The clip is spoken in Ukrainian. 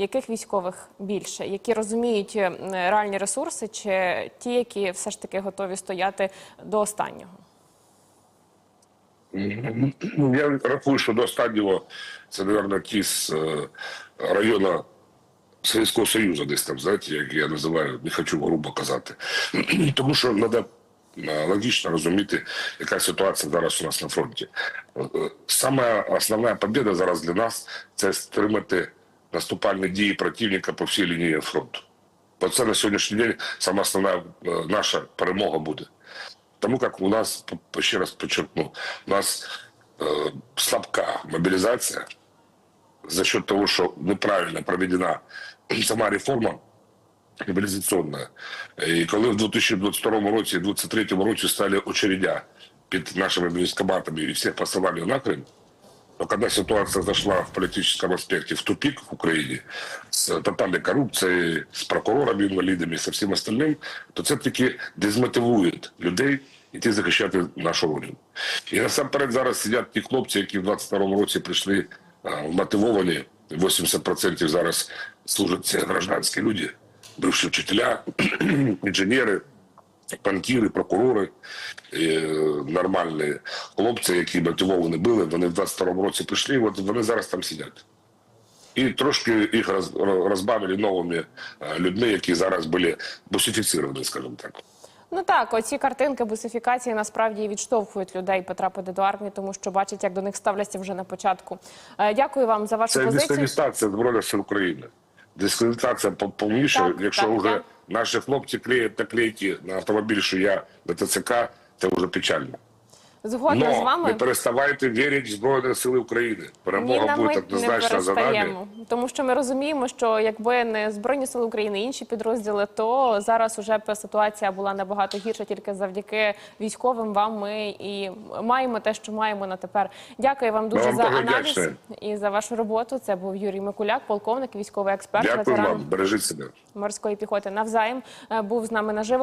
яких військових більше, які розуміють е, реальні ресурси, чи ті, які все ж таки готові стояти до останнього? Ну, Я рахую, що до останнього це, мабуть, ті з району Совєтського Союзу, десь там, знаєте, як я називаю, не хочу грубо казати. Тому що треба логічно розуміти, яка ситуація зараз у нас на фронті. Е, е, Саме основна побіда зараз для нас це стримати наступальні дії противника по всій лінії фронту. Бо це на сьогоднішній день саме основна е, наша перемога буде. Тому як у нас, ще раз подчеркну, у нас э, слабка мобілізація за счет того, що неправильно проведена сама реформа мобілізаційна. І коли в 2022 році і 2023 році стали очередя під нашими військоматами і всіх посилали на Крим, но когда ситуация зашла в политическом аспекте в тупик в Украине с тотальной коррупцией, с прокурорами-інвалідами, со всім остальним, то це таки дезмотивує людей іти захищати нашу родину. І насамперед зараз сидять ті хлопці, які в 22-му році прийшли а, мотивовані, 80% зараз служать це гражданські люди, бивші вчителя, інженери, банкіри, прокурори, е, нормальні хлопці, які мотивовані були, вони в 22-му році прийшли, от вони зараз там сидять. І трошки їх роз, розбавили новими е, людьми, які зараз були бусифіцировані, скажімо так. Ну так, оці картинки бусифікації насправді відштовхують людей потрапити до армії, тому що бачать, як до них ставляться вже на початку. Е, Дякую вам за вашу Це позицію. дискредитація Збройних сил України. Дискредитація по- повніше, якщо так, вже я- наші хлопці клеять наклейки на автомобіль, що я на ТЦК, це вже печально. Згодна з вами. не переставайте вірити в Збройні Сили України. Перемога буде однозначно за нами. тому що ми розуміємо, що якби не збройні сили України, інші підрозділи, то зараз уже б ситуація була набагато гірша тільки завдяки військовим. Вам ми і маємо те, що маємо на тепер. Дякую вам дуже вам за аналіз вдячний. і за вашу роботу. Це був Юрій Микуляк, полковник, військовий експерт, Дякую ветеран вам, бережіть себе. морської піхоти. Навзаєм е, був з нами наживо.